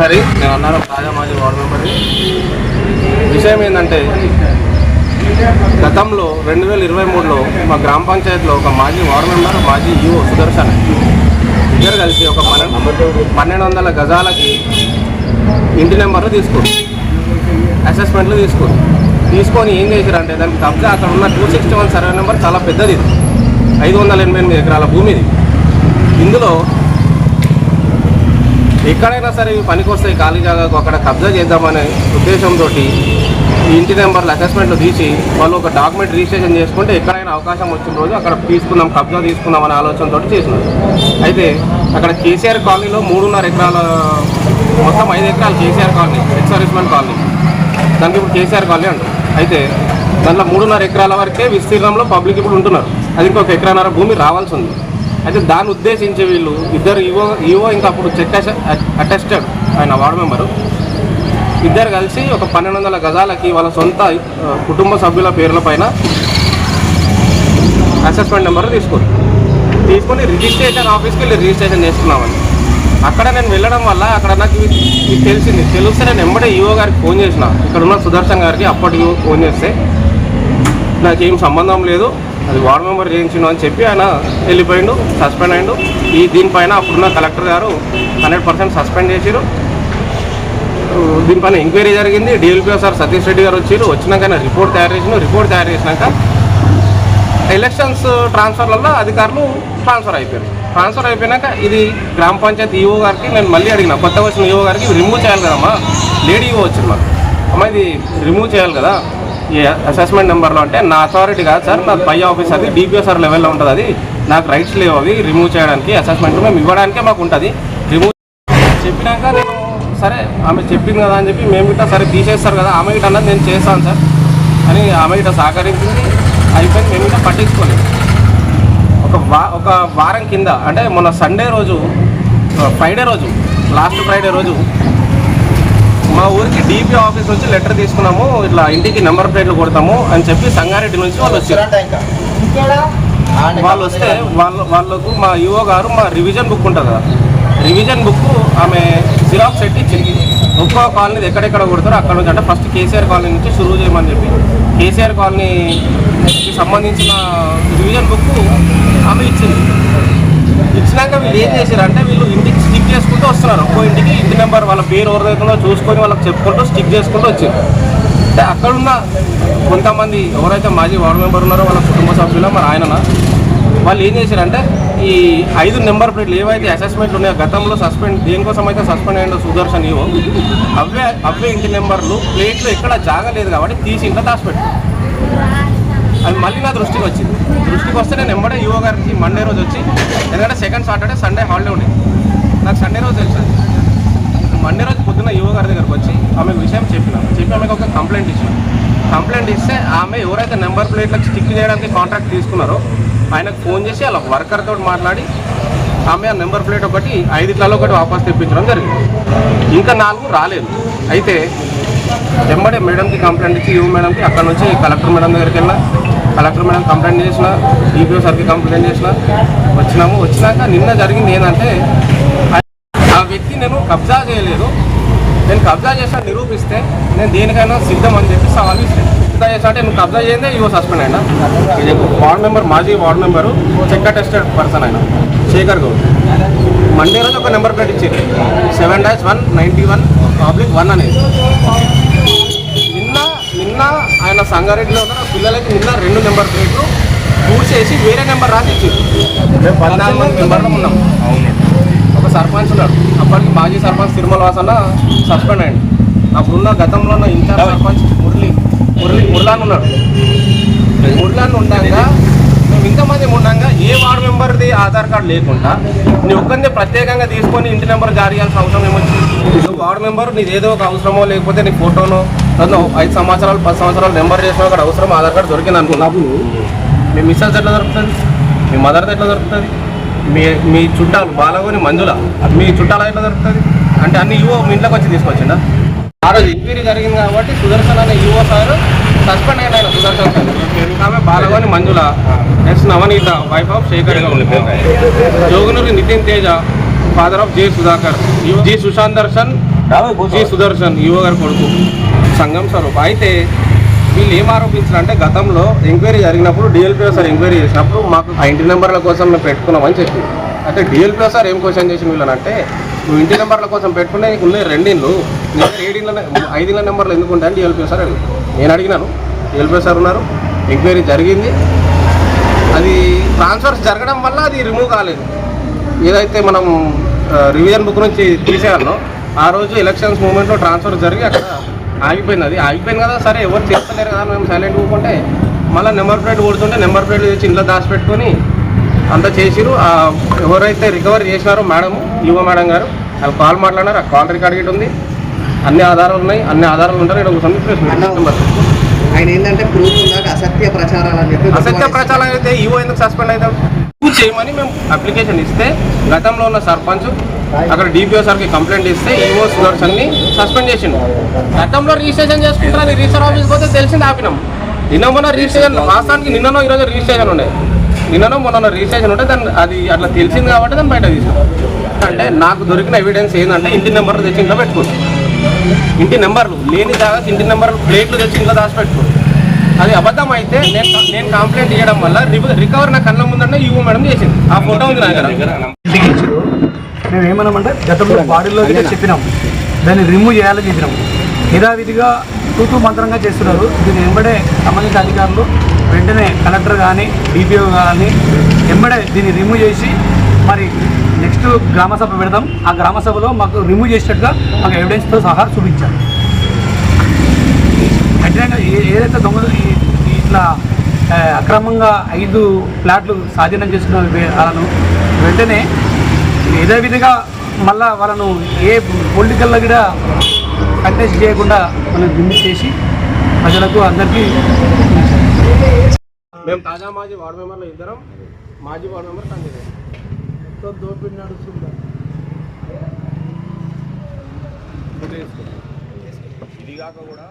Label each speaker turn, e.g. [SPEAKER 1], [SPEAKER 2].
[SPEAKER 1] సరే నేను అన్నారు తాజా మాజీ వార్డు మెంబర్ విషయం ఏంటంటే గతంలో రెండు వేల ఇరవై మూడులో మా గ్రామ పంచాయతీలో ఒక మాజీ వార్డు మెంబర్ మాజీ ఈఓ సుదర్శన్ ఇద్దరు కలిసి ఒక పన్నెండు పన్నెండు వందల గజాలకి ఇంటి నెంబర్లు తీసుకోరు అసెస్మెంట్లు తీసుకోరు తీసుకొని ఏం చేశారంటే దానికి కబ్జా అక్కడ ఉన్న two sixty one survey number చాలా పెద్దది ఇది. ఐదు వందల ఎనభై ఎనిమిది ఎకరాల భూమిది. ఇందులో ఎక్కడైనా సరే ఇవి పనికొస్తాయి ఖాళీ జాగాకు అక్కడ కబ్జా చేద్దామనే ఉద్దేశంతో ఈ ఇంటి నెంబర్లు అసెస్మెంట్లు తీసి వాళ్ళు ఒక డాక్యుమెంట్ రిజిస్ట్రేషన్ చేసుకుంటే ఎక్కడైనా అవకాశం వచ్చిన రోజు అక్కడ తీసుకుందాం కబ్జా తీసుకుందాం అనే ఆలోచనతో చేసినారు. అయితే అక్కడ కేసీఆర్ కాలనీలో మూడున్నర ఎకరాల మొత్తం ఐదు ఎకరాలు కేసీఆర్ కాలనీ ఎక్స్ కాలనీ. దానికి ఇప్పుడు కేసీఆర్ కాలనీ అంటారు. అయితే దాంట్లో మూడున్నర ఎకరాల వరకే విస్తీర్ణంలో పబ్లిక్ ఇప్పుడు ఉంటున్నారు. అది ఇంకొక ఎకరాన్నర భూమి రావాల్సి ఉంది. అయితే దాన్ని ఉద్దేశించి వీళ్ళు ఇద్దరు ఈవో ఈవో ఇంకా అప్పుడు చెక్ అటెస్టెడ్ ఆయన వార్డు మెంబరు. ఇద్దరు కలిసి ఒక పన్నెండు వందల గజాలకి వాళ్ళ సొంత కుటుంబ సభ్యుల పేర్ల పైన అసెస్మెంట్ నెంబర్ తీసుకోరు తీసుకొని రిజిస్ట్రేషన్ ఆఫీస్కి వెళ్ళి రిజిస్ట్రేషన్ చేసుకున్నామని అక్కడ నేను వెళ్ళడం వల్ల అక్కడ నాకు తెలిసింది. తెలిస్తే నేను ఎంబడే ఈవో గారికి ఫోన్ చేసిన. ఇక్కడ ఉన్న సుదర్శన్ గారికి అప్పటి ఫోన్ చేస్తే నాకేం సంబంధం లేదు. అది వార్డు మెంబర్ చేయించిండు అని చెప్పి ఆయన వెళ్ళిపోయిండు సస్పెండ్ అయిండు. ఈ దీనిపైన అప్పుడున్న కలెక్టర్ గారు హండ్రెడ్ పర్సెంట్ సస్పెండ్ చేసిరు దీనిపైన ఎంక్వైరీ జరిగింది. డిఎల్పిఓ సార్ సతీష్ రెడ్డి గారు వచ్చారు వచ్చినాక ఆయన రిపోర్ట్ తయారు చేసిన రిపోర్ట్ తయారు చేసినాక ఎలక్షన్స్ ట్రాన్స్ఫర్లలో అధికారులు ట్రాన్స్ఫర్ అయిపోయారు. ట్రాన్స్ఫర్ అయిపోయినాక ఇది గ్రామ పంచాయతీ ఈఓ గారికి నేను మళ్ళీ అడిగిన కొత్తగా వచ్చిన ఈఓ గారికి రిమూవ్ చేయాలి కదమ్మా? లేడీ ఈఓ వచ్చింది మాకు. అమ్మ ఇది రిమూవ్ చేయాలి కదా? ఈ అసెస్మెంట్ నెంబర్లో అంటే నా అథారిటీ కాదు సార్ నా పై ఆఫీస్ అది డిపిఓ సార్ లెవెల్లో ఉంటుంది అది. నాకు రైట్స్ లేవు అవి రిమూవ్ చేయడానికి అసెస్మెంట్ మేము ఇవ్వడానికే మాకు ఉంటుంది. రిమూవ్ చెప్పినాక నేను సరే ఆమె చెప్పింది కదా అని చెప్పి మేము ఇట్లా సరే తీసేస్తారు కదా ఆమె ఇట్లా అన్నది నేను చేస్తాను సార్. అని ఆమె ఇట్లా సహకరించింది అయిపోయింది మేము ఇట్లా పట్టించుకోలేదు. ఒక వా ఒక వారం కింద అంటే మొన్న సండే రోజు ఫ్రైడే రోజు లాస్ట్ ఫ్రైడే రోజు మా ఊరికి డీపీ ఆఫీస్ నుంచి లెటర్ తీసుకున్నాము. ఇట్లా ఇంటికి నెంబర్ ప్లేట్లు కొడతాము అని చెప్పి సంగారెడ్డి నుంచి వాళ్ళు వచ్చారు. వాళ్ళు వస్తే వాళ్ళ వాళ్ళకు మా ఈఓ గారు మా రివిజన్ బుక్ ఉంటుంది కదా. రివిజన్ బుక్ ఆమె జిరాక్స్ పెట్టి ఇచ్చింది. ఒక్కో కాలనీ ఎక్కడెక్కడ కొడతారో అక్కడ నుంచి అంటే ఫస్ట్ కేసీఆర్ కాలనీ నుంచి షురువు చేయమని చెప్పి. కేసీఆర్ కాలనీకి సంబంధించిన రివిజన్ బుక్ ఆమె ఇచ్చింది. ఇచ్చినాక వీళ్ళు ఏం చేశారు అంటే వీళ్ళు ఇంటికి స్టిక్ చేసుకుంటూ వస్తున్నారు. ఒక్కో ఇంటికి ఇంటి నెంబర్ వాళ్ళ పేరు దగ్గర చూసుకొని వాళ్ళకి చెప్పుకుంటూ స్టిక్ చేసుకుంటూ వచ్చారు అంటే అక్కడున్న కొంతమంది ఎవరైతే మాజీ వార్డు మెంబర్ ఉన్నారో వాళ్ళ కుటుంబ సభ్యులు మరి ఆయన వాళ్ళు ఏం చేశారంటే ఈ ఐదు నెంబర్ ప్లేట్లు ఏవైతే అసెస్మెంట్లు ఉన్నాయో గతంలో సస్పెండ్ దేనికోసం అయితే సస్పెండ్ అయ్యిందో సుదర్శన్ ఇవో అవే అవే ఇంటి నెంబర్లు ప్లేట్లు ఎక్కడ జాగలేదు కాబట్టి తీసి ఇంట్లో దాచిపెట్టారు. అది మళ్ళీ నా దృష్టికి వచ్చింది. దృష్టికి వస్తే నేను ఎంబడే యువ గారికి మండే రోజు వచ్చి ఎందుకంటే సెకండ్ సాటర్డే సండే హాలిడే ఉండేది నాకు సండే రోజు తెలిసింది మండే రోజు పొద్దున్న యువ గారి దగ్గరకు వచ్చి ఆమె విషయం చెప్పిన. చెప్పి ఆమెకు ఒక కంప్లైంట్ ఇచ్చిన. కంప్లైంట్ ఇస్తే ఆమె ఎవరైతే నెంబర్ ప్లేట్లకు స్టిక్ చేయడానికి కాంట్రాక్ట్ తీసుకున్నారో ఆయనకు ఫోన్ చేసి వాళ్ళ వర్కర్ తోటి మాట్లాడి ఆమె ఆ నెంబర్ ప్లేట్ ఒకటి ఐదుట్లలో ఒకటి వాపస్ తెప్పించడం జరిగింది. ఇంకా నాలుగు రాలేదు. అయితే వెంబడే మేడంకి కంప్లైంట్ ఇచ్చి యువ మేడంకి అక్కడ నుంచి కలెక్టర్ మేడం దగ్గరికి వెళ్ళినా కలెక్టర్ మేడం కంప్లైంట్ చేసిన ఈపీఓ సార్కి కంప్లైంట్ చేసిన వచ్చినాము. వచ్చినాక నిన్న జరిగింది ఏంటంటే ఆ- వ్యక్తి నేను కబ్జా చేయలేదు. నేను కబ్జా చేసిన నిరూపిస్తే నేను దేనికైనా సిద్ధం అని చెప్పి సవాల్ ఇస్తాను కబ్జా చేసా అంటే నువ్వు కబ్జా చేయందే ఇవో సస్పెండ్ అయినా? ఇది వార్డ్ మెంబర్ మాజీ ward member check tested person అయినా శేఖర్ గౌడ్. మండే రోజు ఒక నెంబర్ ప్లేట్ ఇచ్చింది seven dash one ninety one public one అనేది. ఆయన సంగారెడ్డిలో ఉన్న పిల్లలకి నిన్న రెండు నెంబర్ ప్లేట్లు చూసేసి వేరే నెంబర్ రాసి పద్నాలుగు మంది మెంబర్లు ఉన్నాం. ఒక సర్పంచ్ ఉన్నాడు. అప్పటికి మాజీ సర్పంచ్ తిరుమల వాసన సస్పెండ్ అయ్యండి. అప్పుడున్న గతంలో ఉన్న ఇన్ఛార్జ్ సర్పంచ్ మురళి మురళి మురళాన్ ఉన్నాడు. మురళాన్ ఉండగా మేము ఇంతమంది ఉండగా ఏ వార్డు మెంబర్ది ఆధార్ కార్డు లేకుండా నీ ఒక్కరిని ప్రత్యేకంగా తీసుకొని ఇంటి నెంబర్ జారీ చేయాల్సిన అవసరం ఏమొచ్చింది వార్డు మెంబర్ నీది ఏదో ఒక అవసరమో లేకపోతే నీ ఫోటోనో ఐదు సంవత్సరాలు పది సంవత్సరాలు నెంబర్ చేసిన అక్కడ అవసరం ఆధార్ కార్డు దొరికింది అనుకున్నప్పుడు మీ మిస్సెస్ ఎట్లా దొరుకుతుంది? మీ మదర్ది ఎట్లా దొరుకుతుంది? మీ మీ చుట్టాలు బాలగోని మంజుల మీ చుట్టాలు ఎట్లా దొరుకుతుంది? అంటే అన్ని యువ మీ ఇంట్లోకి వచ్చి తీసుకొచ్చిందా ఆ రోజు ఎంక్వైరీ జరిగింది కాబట్టి సుదర్శన్ అనే యువ సార్ సస్పెండ్ అయిన సుదర్శన్ ఆమె Balagoni Manjula S Navaneetha wife of Shekhar Jogunuri Nitin Teja father of J Sudhakar G Sushant Darshan G Sudarshan EO గారి కొడుకు. సంఘం స్వరూప్. అయితే వీళ్ళు ఏం ఆరోపించారంటే గతంలో ఎంక్వైరీ జరిగినప్పుడు డిఎల్పిఓ సార్ ఎంక్వైరీ చేసినప్పుడు మాకు ఆ ఇంటి నెంబర్ల కోసం మేము పెట్టుకున్నామని చెప్పి. అయితే డిఎల్పిఓ సార్ ఏం క్వశ్చన్ చేసిన వీళ్ళనంటే నువ్వు ఇంటి నెంబర్ల కోసం పెట్టుకునే నీకు ఉన్నాయి రెండిళ్ళు నీ దగ్గర ఏడిళ్ళ ఐదిళ్ళ నెంబర్లు ఎందుకు ఉంటాయని డిఎల్పీ సార్ అని నేను అడిగినాను. ఎల్పీ సార్ ఉన్నారు. ఎంక్వైరీ జరిగింది. అది ట్రాన్స్ఫర్స్ జరగడం వల్ల అది రిమూవ్ కాలేదు. ఏదైతే మనం రివిజన్ బుక్ నుంచి తీసేయాలో ఆ రోజు ఎలక్షన్స్ మూమెంట్లో ట్రాన్స్ఫర్ జరిగి అక్కడ ఆగిపోయింది. అది ఆగిపోయింది కదా సరే ఎవరు చేస్తలేరు కదా మేము సైలెంట్ పోకుంటే మళ్ళీ నెంబర్ ప్లేట్ కొడుతుంటే నెంబర్ ప్లేట్ తెచ్చి ఇంట్లో దాచిపెట్టుకొని అంతా చేసిరు ఎవరైతే రికవరీ చేసినారో మేడం యువ మేడం గారు వాళ్ళు కాల్ మాట్లాడినారు ఆ కాల్ రికార్డ్ గిట్ ఉంది. అన్ని ఆధారాలు ఉన్నాయి అన్ని ఆధారాలు ఉంటారు ఇక్కడ నెంబర్
[SPEAKER 2] ఆయన ఏంటంటే ప్రూఫ్ ఉందాక అసత్య ప్రచారాలు అని చెప్పి
[SPEAKER 1] అసత్య ప్రచారం అయితే ఈవో ఎందుకు సస్పెండ్ అవుతాం? ప్రూవ్ చేయమని మేము అప్లికేషన్ ఇస్తే గతంలో ఉన్న సర్పంచ్ అక్కడ డిపిఓ సార్కి కంప్లైంట్ ఇస్తే ఈవో సుదర్శన్ని సస్పెండ్ చేసిండు. గతంలో రిజిస్ట్రేషన్ చేసుకుంటారని రిజిస్టర్ ఆఫీస్ పోతే తెలిసింది ఆపినాం. నిన్న మొన్న రిజిస్ట్రేషన్ వాస్తవానికి నిన్ననో ఈరోజు రిజిస్ట్రేషన్ ఉండే. నిన్ననో మొన్న రిజిస్ట్రేషన్ ఉంటే దాన్ని అది అట్లా తెలిసింది కాబట్టి దాన్ని బయట తీసుకున్నాం. అంటే నాకు దొరికిన ఎవిడెన్స్ ఏంటంటే ఇంటి నెంబర్లు తెచ్చి ఇంట్లో పెట్టుకోండి. ఇంటి నెంబర్లు లేని దాకా ఇంటి నెంబర్లు ప్లేట్లు తెచ్చి ఇంట్లో దాచిపెట్టుకోండి అది అబద్ధం అయితే నేను నేను కంప్లైంట్ చేయడం వల్ల రికవర్ నా కళ్ళ ముందంటే యువ మేడం చేసింది. ఆ ఫోటో ఉంది నా దగ్గర.
[SPEAKER 3] మేము ఏమన్నామంటే గతంలో బాడీలో చెప్పినాం. దాన్ని రిమూవ్ చేయాలని చెప్పినాం. యథావిధిగా తూతూ మంత్రంగా చేస్తున్నారు. దీన్ని వెంబడే సంబంధిత అధికారులు వెంటనే కలెక్టర్ కానీ డిపిఓ కానీ వెంబడే దీన్ని రిమూవ్ చేసి మరి నెక్స్ట్ గ్రామ సభ పెడదాం. ఆ గ్రామ సభలో మాకు రిమూవ్ చేసినట్టుగా మాకు ఎవిడెన్స్తో సహా చూపించారు. కఠినంగా ఏ- ఏదైతే దొంగలు ఇట్లా అక్రమంగా ఐదు ప్లాట్లు స్వాధీనం చేసుకున్న వాళ్ళను వెంటనే యథావిధిగా మళ్ళా వాళ్ళను ఏ పొలిటికల్లో కూడా కంటెస్ట్ చేయకుండా మనం దిమ్మి చేసి ప్రజలకు అందరికీ
[SPEAKER 1] మేము తాజా మాజీ వార్డు మెంబర్లు ఇద్దరం మాజీ వార్డు మెంబర్ కంటిన్యూ దోపిడి నడుస్తుందా? ఇది కాక కూడా